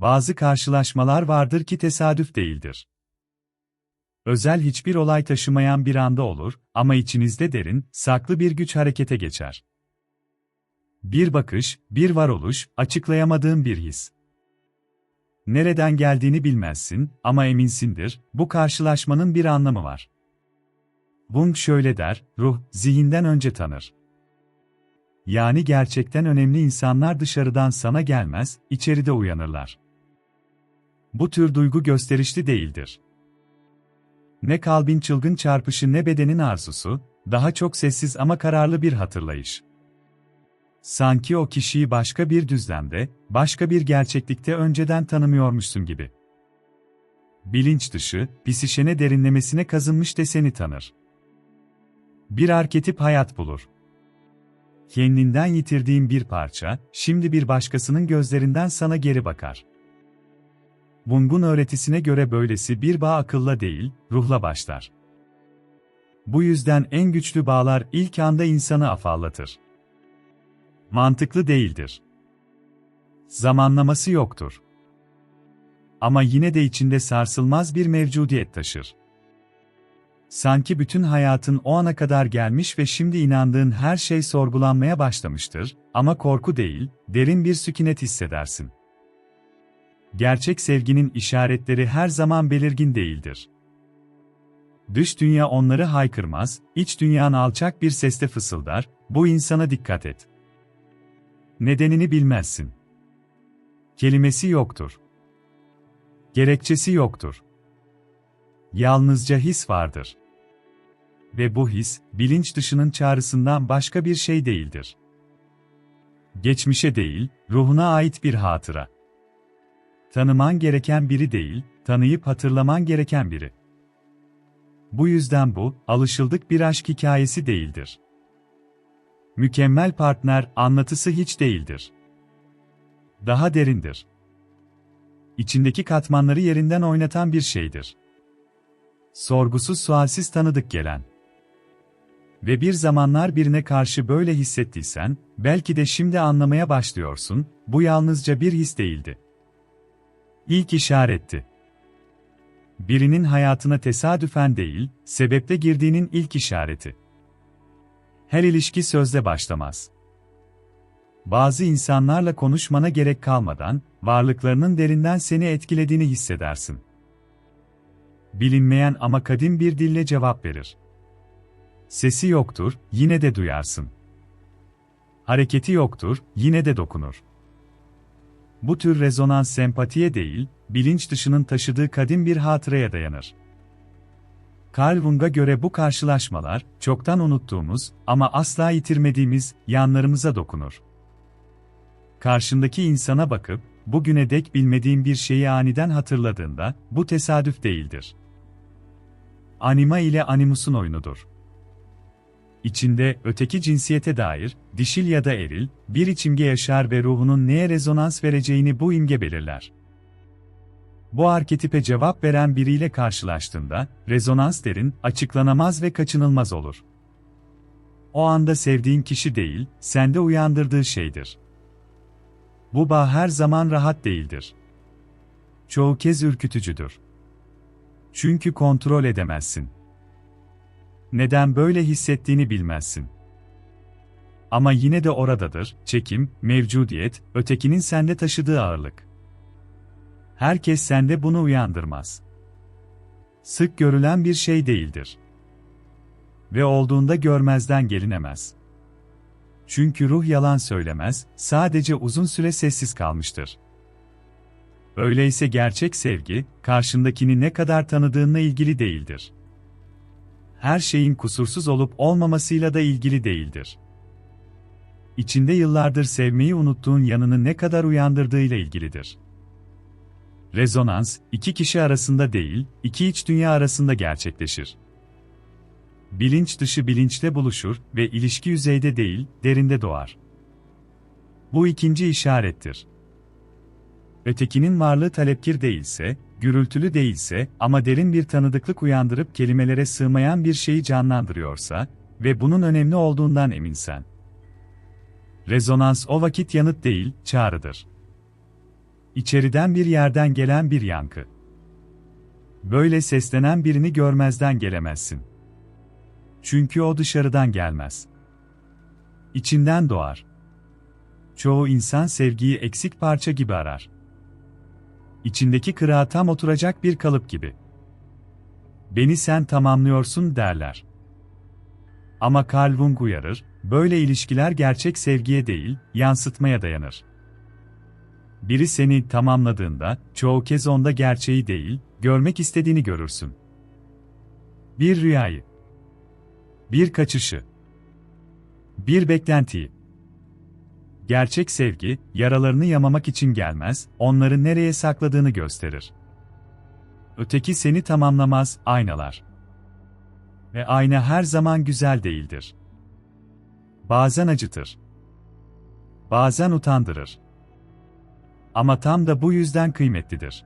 Bazı karşılaşmalar vardır ki tesadüf değildir. Özel hiçbir olay taşımayan bir anda olur ama içinizde derin, saklı bir güç harekete geçer. Bir bakış, bir varoluş, açıklayamadığın bir his. Nereden geldiğini bilmezsin ama eminsindir, bu karşılaşmanın bir anlamı var. Bung şöyle der, ruh, zihinden önce tanır. Yani gerçekten önemli insanlar dışarıdan sana gelmez, içeride uyanırlar. Bu tür duygu gösterişli değildir. Ne kalbin çılgın çarpışı ne bedenin arzusu, daha çok sessiz ama kararlı bir hatırlayış. Sanki o kişiyi başka bir düzlemde, başka bir gerçeklikte önceden tanımıyormuşsun gibi. Bilinç dışı, psişene derinlemesine kazınmış de seni tanır. Bir arketip hayat bulur. Kendinden yitirdiğin bir parça, şimdi bir başkasının gözlerinden sana geri bakar. Bung'un öğretisine göre böylesi bir bağ akılla değil, ruhla başlar. Bu yüzden en güçlü bağlar ilk anda insanı afallatır. Mantıklı değildir. Zamanlaması yoktur. Ama yine de içinde sarsılmaz bir mevcudiyet taşır. Sanki bütün hayatın o ana kadar gelmiş ve şimdi inandığın her şey sorgulanmaya başlamıştır, ama korku değil, derin bir sükunet hissedersin. Gerçek sevginin işaretleri her zaman belirgin değildir. Dış dünya onları haykırmaz, iç dünyan alçak bir sesle fısıldar, bu insana dikkat et. Nedenini bilmezsin. Kelimesi yoktur. Gerekçesi yoktur. Yalnızca his vardır. Ve bu his, bilinç dışının çağrısından başka bir şey değildir. Geçmişe değil, ruhuna ait bir hatıra. Tanıman gereken biri değil, tanıyıp hatırlaman gereken biri. Bu yüzden bu, alışıldık bir aşk hikayesi değildir. Mükemmel partner anlatısı hiç değildir. Daha derindir. İçindeki katmanları yerinden oynatan bir şeydir. Sorgusuz sualsiz tanıdık gelen. Ve bir zamanlar birine karşı böyle hissettiysen, belki de şimdi anlamaya başlıyorsun, bu yalnızca bir his değildi. İlk işaretti. Birinin hayatına tesadüfen değil, sebeple girdiğinin ilk işareti. Her ilişki sözle başlamaz. Bazı insanlarla konuşmana gerek kalmadan, varlıklarının derinden seni etkilediğini hissedersin. Bilinmeyen ama kadim bir dille cevap verir. Sesi yoktur, yine de duyarsın. Hareketi yoktur, yine de dokunur. Bu tür rezonans sempatiye değil, bilinç dışının taşıdığı kadim bir hatıraya dayanır. Carl Jung'a göre bu karşılaşmalar, çoktan unuttuğumuz ama asla yitirmediğimiz yanlarımıza dokunur. Karşındaki insana bakıp, bugüne dek bilmediğin bir şeyi aniden hatırladığında, bu tesadüf değildir. Anima ile animusun oyunudur. İçinde öteki cinsiyete dair, dişil ya da eril, bir içimge yaşar ve ruhunun neye rezonans vereceğini bu imge belirler. Bu arketipe cevap veren biriyle karşılaştığında, rezonans derin, açıklanamaz ve kaçınılmaz olur. O anda sevdiğin kişi değil, sende uyandırdığı şeydir. Bu bağ her zaman rahat değildir. Çoğu kez ürkütücüdür. Çünkü kontrol edemezsin. Neden böyle hissettiğini bilmezsin. Ama yine de oradadır, çekim, mevcudiyet, ötekinin sende taşıdığı ağırlık. Herkes sende bunu uyandırmaz. Sık görülen bir şey değildir. Ve olduğunda görmezden gelinemez. Çünkü ruh yalan söylemez, sadece uzun süre sessiz kalmıştır. Öyleyse gerçek sevgi, karşındakini ne kadar tanıdığınla ilgili değildir. Her şeyin kusursuz olup olmamasıyla da ilgili değildir. İçinde yıllardır sevmeyi unuttuğun yanını ne kadar uyandırdığıyla ilgilidir. Rezonans, iki kişi arasında değil, iki iç dünya arasında gerçekleşir. Bilinç dışı bilinçle buluşur ve ilişki yüzeyde değil, derinde doğar. Bu ikinci işarettir. Ötekinin varlığı talepkir değilse, gürültülü değilse ama derin bir tanıdıklık uyandırıp kelimelere sığmayan bir şeyi canlandırıyorsa ve bunun önemli olduğundan eminsen. Rezonans o vakit yanıt değil, çağrıdır. İçeriden bir yerden gelen bir yankı. Böyle seslenen birini görmezden gelemezsin. Çünkü o dışarıdan gelmez. İçinden doğar. Çoğu insan sevgiyi eksik parça gibi arar. İçindeki kırığa tam oturacak bir kalıp gibi. Beni sen tamamlıyorsun derler. Ama Carl Jung uyarır, böyle ilişkiler gerçek sevgiye değil, yansıtmaya dayanır. Biri seni tamamladığında, çoğu kez onda gerçeği değil, görmek istediğini görürsün. Bir rüyayı, bir kaçışı, bir beklentiyi. Gerçek sevgi, yaralarını yamamak için gelmez, onları nereye sakladığını gösterir. Öteki seni tamamlamaz, aynalar. Ve ayna her zaman güzel değildir. Bazen acıtır. Bazen utandırır. Ama tam da bu yüzden kıymetlidir.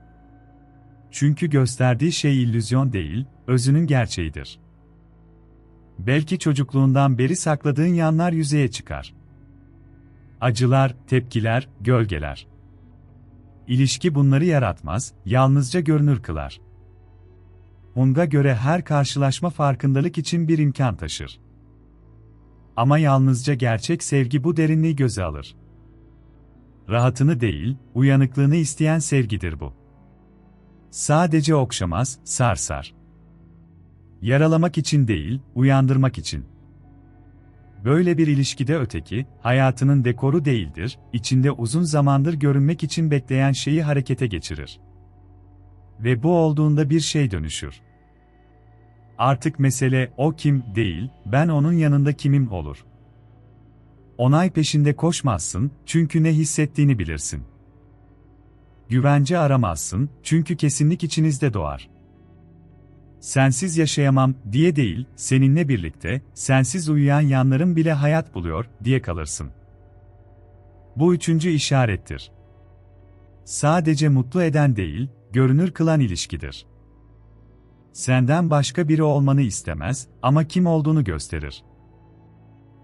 Çünkü gösterdiği şey illüzyon değil, özünün gerçeğidir. Belki çocukluğundan beri sakladığın yanlar yüzeye çıkar. Acılar, tepkiler, gölgeler. İlişki bunları yaratmaz, yalnızca görünür kılar. Hunga göre her karşılaşma farkındalık için bir imkan taşır. Ama yalnızca gerçek sevgi bu derinliği göze alır. Rahatını değil, uyanıklığını isteyen sevgidir bu. Sadece okşamaz, sarsar. Yaralamak için değil, uyandırmak için. Böyle bir ilişkide öteki, hayatının dekoru değildir, içinde uzun zamandır görünmek için bekleyen şeyi harekete geçirir. Ve bu olduğunda bir şey dönüşür. Artık mesele o kim değil, ben onun yanında kimim olur. Onay peşinde koşmazsın, çünkü ne hissettiğini bilirsin. Güvence aramazsın, çünkü kesinlik içinizde doğar. Sensiz yaşayamam diye değil, seninle birlikte, sensiz uyuyan yanlarım bile hayat buluyor diye kalırsın. Bu üçüncü işarettir. Sadece mutlu eden değil, görünür kılan ilişkidir. Senden başka biri olmanı istemez ama kim olduğunu gösterir.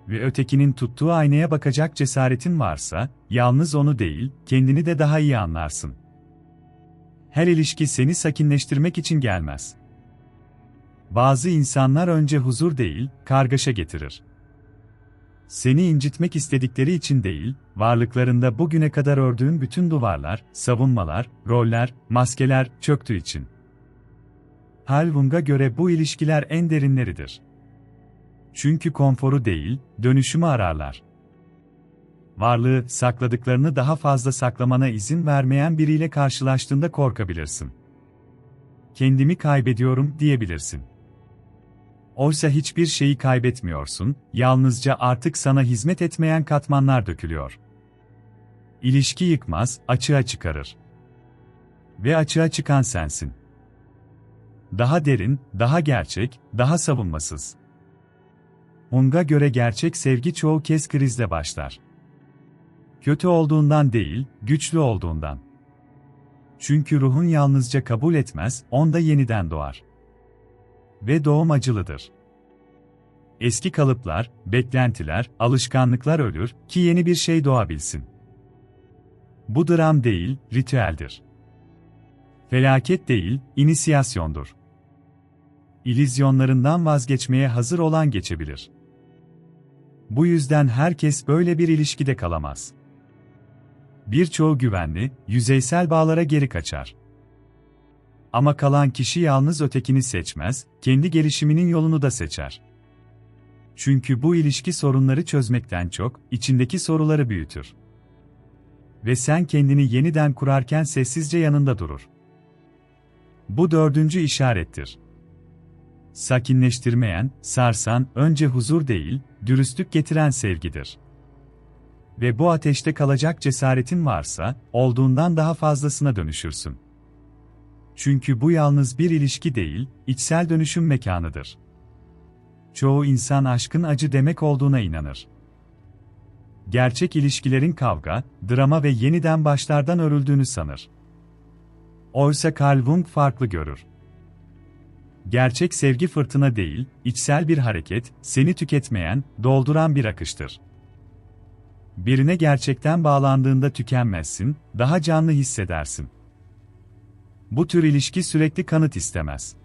Ve ötekinin tuttuğu aynaya bakacak cesaretin varsa, yalnız onu değil, kendini de daha iyi anlarsın. Her ilişki seni sakinleştirmek için gelmez. Bazı insanlar önce huzur değil, kargaşa getirir. Seni incitmek istedikleri için değil, varlıklarında bugüne kadar ördüğün bütün duvarlar, savunmalar, roller, maskeler çöktüğü için. Halvung'a göre bu ilişkiler en derinleridir. Çünkü konforu değil, dönüşümü ararlar. Varlığı, sakladıklarını daha fazla saklamana izin vermeyen biriyle karşılaştığında korkabilirsin. Kendimi kaybediyorum diyebilirsin. Oysa hiçbir şeyi kaybetmiyorsun, yalnızca artık sana hizmet etmeyen katmanlar dökülüyor. İlişki yıkmaz, açığa çıkarır. Ve açığa çıkan sensin. Daha derin, daha gerçek, daha savunmasız. Hung'a göre gerçek sevgi çoğu kez krizle başlar. Kötü olduğundan değil, güçlü olduğundan. Çünkü ruhun yalnızca kabul etmez, onda yeniden doğar. Ve doğum acılıdır. Eski kalıplar, beklentiler, alışkanlıklar ölür ki yeni bir şey doğabilsin. Bu dram değil, ritüeldir. Felaket değil, inisiyasyondur. İlizyonlarından vazgeçmeye hazır olan geçebilir. Bu yüzden herkes böyle bir ilişkide kalamaz. Birçoğu güvenli, yüzeysel bağlara geri kaçar. Ama kalan kişi yalnız ötekini seçmez, kendi gelişiminin yolunu da seçer. Çünkü bu ilişki sorunları çözmekten çok, içindeki soruları büyütür. Ve sen kendini yeniden kurarken sessizce yanında durur. Bu dördüncü işarettir. Sakinleştirmeyen, sarsan, önce huzur değil, dürüstlük getiren sevgidir. Ve bu ateşte kalacak cesaretin varsa, olduğundan daha fazlasına dönüşürsün. Çünkü bu yalnız bir ilişki değil, içsel dönüşüm mekanıdır. Çoğu insan aşkın acı demek olduğuna inanır. Gerçek ilişkilerin kavga, drama ve yeniden başlardan örüldüğünü sanır. Oysa Carl Jung farklı görür. Gerçek sevgi fırtına değil, içsel bir hareket, seni tüketmeyen, dolduran bir akıştır. Birine gerçekten bağlandığında tükenmezsin, daha canlı hissedersin. Bu tür ilişki sürekli kanıt istemez.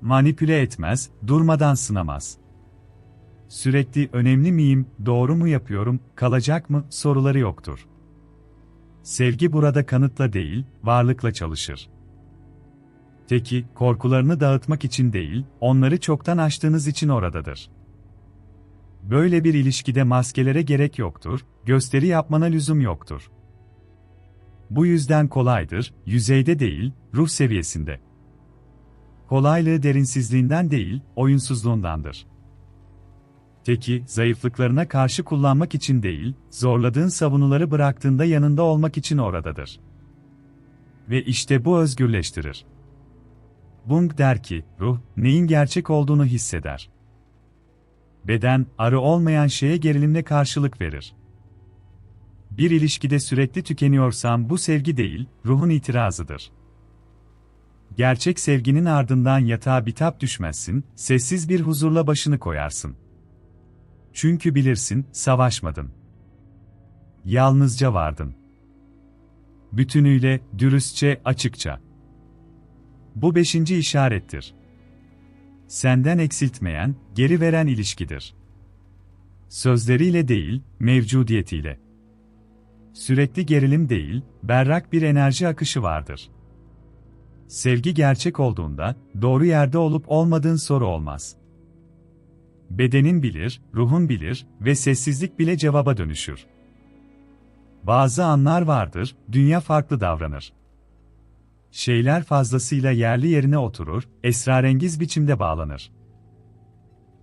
Manipüle etmez, durmadan sınamaz. Sürekli önemli miyim, doğru mu yapıyorum, kalacak mı soruları yoktur. Sevgi burada kanıtla değil, varlıkla çalışır. Teki, korkularını dağıtmak için değil, onları çoktan aştığınız için oradadır. Böyle bir ilişkide maskelere gerek yoktur, gösteri yapmana lüzum yoktur. Bu yüzden kolaydır, yüzeyde değil, ruh seviyesinde. Kolaylığı derinsizliğinden değil, oyunsuzluğundandır. Teki, zayıflıklarına karşı kullanmak için değil, zorladığın savunuları bıraktığında yanında olmak için oradadır. Ve işte bu özgürleştirir. Bung der ki, ruh, neyin gerçek olduğunu hisseder. Beden, arı olmayan şeye gerilimle karşılık verir. Bir ilişkide sürekli tükeniyorsam bu sevgi değil, ruhun itirazıdır. Gerçek sevginin ardından yatağa bitap düşmezsin, sessiz bir huzurla başını koyarsın. Çünkü bilirsin, savaşmadın. Yalnızca vardın. Bütünüyle, dürüstçe, açıkça. Bu beşinci işarettir. Senden eksiltmeyen, geri veren ilişkidir. Sözleriyle değil, mevcudiyetiyle. Sürekli gerilim değil, berrak bir enerji akışı vardır. Sevgi gerçek olduğunda, doğru yerde olup olmadığın soru olmaz. Bedenin bilir, ruhun bilir ve sessizlik bile cevaba dönüşür. Bazı anlar vardır, dünya farklı davranır. Şeyler fazlasıyla yerli yerine oturur, esrarengiz biçimde bağlanır.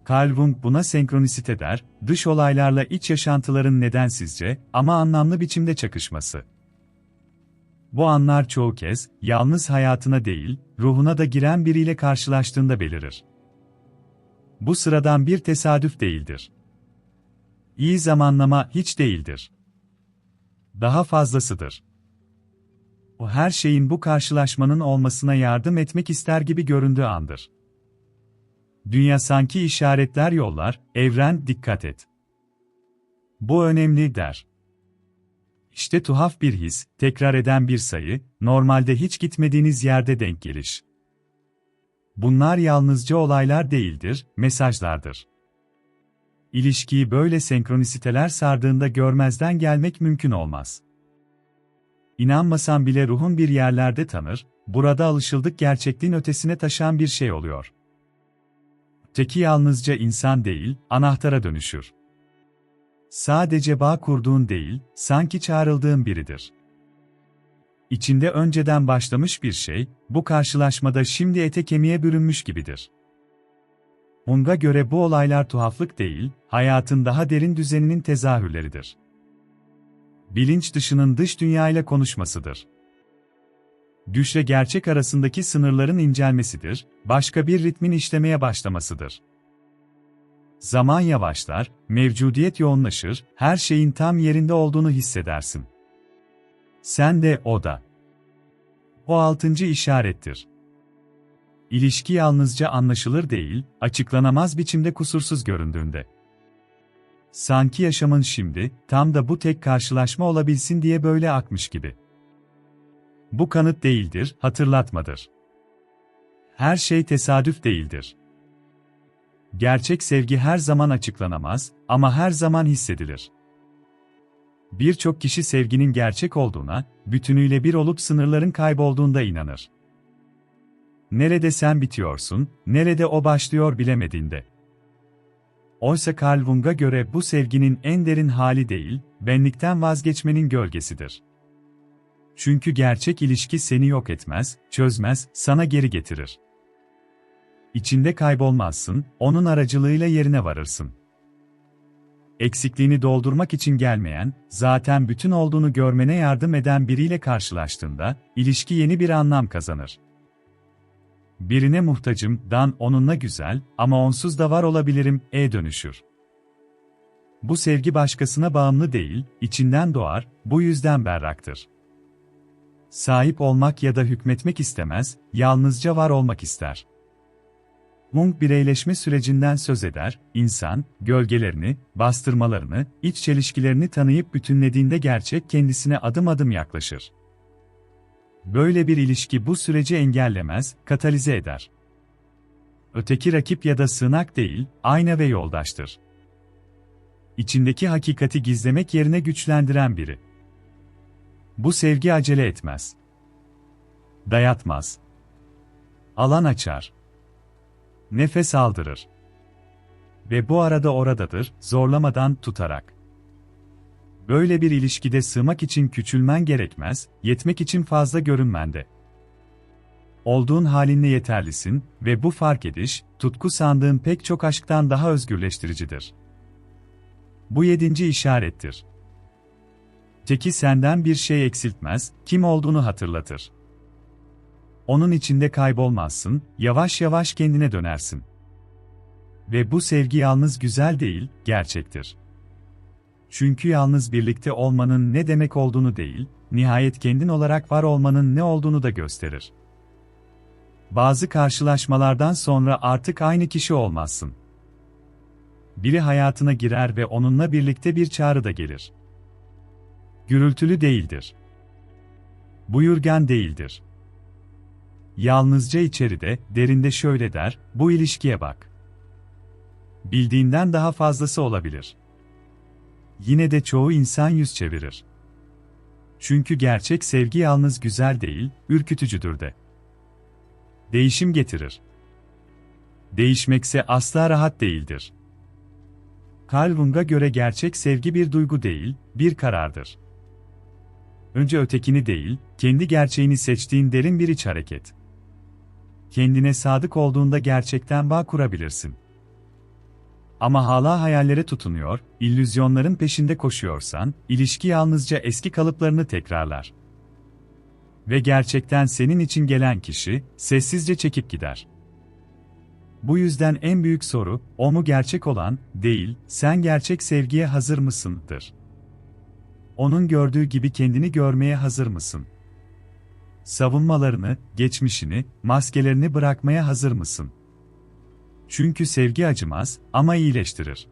Carl Jung buna senkronisite der, dış olaylarla iç yaşantıların nedensizce ama anlamlı biçimde çakışması. Bu anlar çoğu kez, yalnız hayatına değil, ruhuna da giren biriyle karşılaştığında belirir. Bu sıradan bir tesadüf değildir. İyi zamanlama hiç değildir. Daha fazlasıdır. O her şeyin bu karşılaşmanın olmasına yardım etmek ister gibi göründüğü andır. Dünya sanki işaretler yollar, evren dikkat et. Bu önemli der. İşte tuhaf bir his, tekrar eden bir sayı, normalde hiç gitmediğiniz yerde denk geliş. Bunlar yalnızca olaylar değildir, mesajlardır. İlişkiyi böyle senkronisiteler sardığında görmezden gelmek mümkün olmaz. İnanmasan bile ruhun bir yerlerde tanır, burada alışıldık gerçekliğin ötesine taşan bir şey oluyor. Teki yalnızca insan değil, anahtara dönüşür. Sadece bağ kurduğun değil, sanki çağrıldığın biridir. İçinde önceden başlamış bir şey, bu karşılaşmada şimdi ete kemiğe bürünmüş gibidir. Ung'a göre bu olaylar tuhaflık değil, hayatın daha derin düzeninin tezahürleridir. Bilinç dışının dış dünyayla konuşmasıdır. Düşle gerçek arasındaki sınırların incelmesidir, başka bir ritmin işlemeye başlamasıdır. Zaman yavaşlar, mevcudiyet yoğunlaşır, her şeyin tam yerinde olduğunu hissedersin. Sen de o da. O altıncı işarettir. İlişki yalnızca anlaşılır değil, açıklanamaz biçimde kusursuz göründüğünde. Sanki yaşamın şimdi, tam da bu tek karşılaşma olabilsin diye böyle akmış gibi. Bu kanıt değildir, hatırlatmadır. Her şey tesadüf değildir. Gerçek sevgi her zaman açıklanamaz ama her zaman hissedilir. Birçok kişi sevginin gerçek olduğuna, bütünüyle bir olup sınırların kaybolduğunda inanır. Nerede sen bitiyorsun, nerede o başlıyor bilemediğinde. Oysa Carl Jung'a göre bu sevginin en derin hali değil, benlikten vazgeçmenin gölgesidir. Çünkü gerçek ilişki seni yok etmez, çözmez, sana geri getirir. İçinde kaybolmazsın, onun aracılığıyla yerine varırsın. Eksikliğini doldurmak için gelmeyen, zaten bütün olduğunu görmene yardım eden biriyle karşılaştığında, ilişki yeni bir anlam kazanır. Birine muhtacım, dan onunla güzel ama onsuz da var olabilirim, e dönüşür. Bu sevgi başkasına bağımlı değil, içinden doğar, bu yüzden berraktır. Sahip olmak ya da hükmetmek istemez, yalnızca var olmak ister. Jung bireyleşme sürecinden söz eder, insan, gölgelerini, bastırmalarını, iç çelişkilerini tanıyıp bütünlediğinde gerçek kendisine adım adım yaklaşır. Böyle bir ilişki bu süreci engellemez, katalize eder. Öteki rakip ya da sığınak değil, ayna ve yoldaştır. İçindeki hakikati gizlemek yerine güçlendiren biri. Bu sevgi acele etmez. Dayatmaz. Alan açar. Nefes aldırır. Ve bu arada oradadır, zorlamadan tutarak. Böyle bir ilişkide sığmak için küçülmen gerekmez, yetmek için fazla görünmende. Olduğun halinle yeterlisin ve bu fark ediş, tutku sandığın pek çok aşktan daha özgürleştiricidir. Bu yedinci işarettir. Teki senden bir şey eksiltmez, kim olduğunu hatırlatır. Onun içinde kaybolmazsın, yavaş yavaş kendine dönersin. Ve bu sevgi yalnız güzel değil, gerçektir. Çünkü yalnız birlikte olmanın ne demek olduğunu değil, nihayet kendin olarak var olmanın ne olduğunu da gösterir. Bazı karşılaşmalardan sonra artık aynı kişi olmazsın. Biri hayatına girer ve onunla birlikte bir çağrı da gelir. Gürültülü değildir. Buyurgan değildir. Yalnızca içeride, derinde şöyle der, bu ilişkiye bak. Bildiğinden daha fazlası olabilir. Yine de çoğu insan yüz çevirir. Çünkü gerçek sevgi yalnız güzel değil, ürkütücüdür de. Değişim getirir. Değişmekse asla rahat değildir. Carl Jung'a göre gerçek sevgi bir duygu değil, bir karardır. Önce ötekini değil, kendi gerçeğini seçtiğin derin bir iç hareket. Kendine sadık olduğunda gerçekten bağ kurabilirsin. Ama hala hayallere tutunuyor, illüzyonların peşinde koşuyorsan, ilişki yalnızca eski kalıplarını tekrarlar. Ve gerçekten senin için gelen kişi, sessizce çekip gider. Bu yüzden en büyük soru, o mu gerçek olan, değil, sen gerçek sevgiye hazır mısındır. Onun gördüğü gibi kendini görmeye hazır mısın? Savunmalarını, geçmişini, maskelerini bırakmaya hazır mısın? Çünkü sevgi acımaz ama iyileştirir.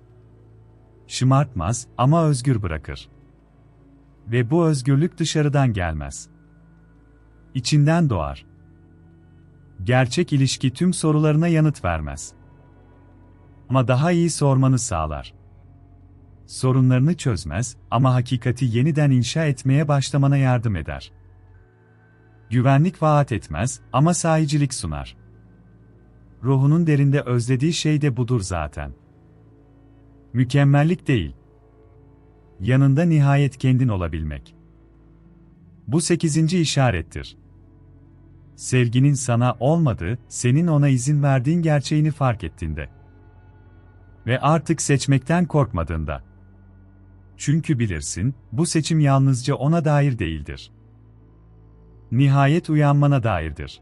Şımartmaz ama özgür bırakır. Ve bu özgürlük dışarıdan gelmez. İçinden doğar. Gerçek ilişki tüm sorularına yanıt vermez. Ama daha iyi sormanı sağlar. Sorunlarını çözmez ama hakikati yeniden inşa etmeye başlamana yardım eder. Güvenlik vaat etmez ama sahicilik sunar. Ruhunun derinde özlediği şey de budur zaten. Mükemmellik değil. Yanında nihayet kendin olabilmek. Bu sekizinci işarettir. Sevginin sana olmadığı, senin ona izin verdiğin gerçeğini fark ettiğinde. Ve artık seçmekten korkmadığında. Çünkü bilirsin, bu seçim yalnızca ona dair değildir. Nihayet uyanmana dairdir.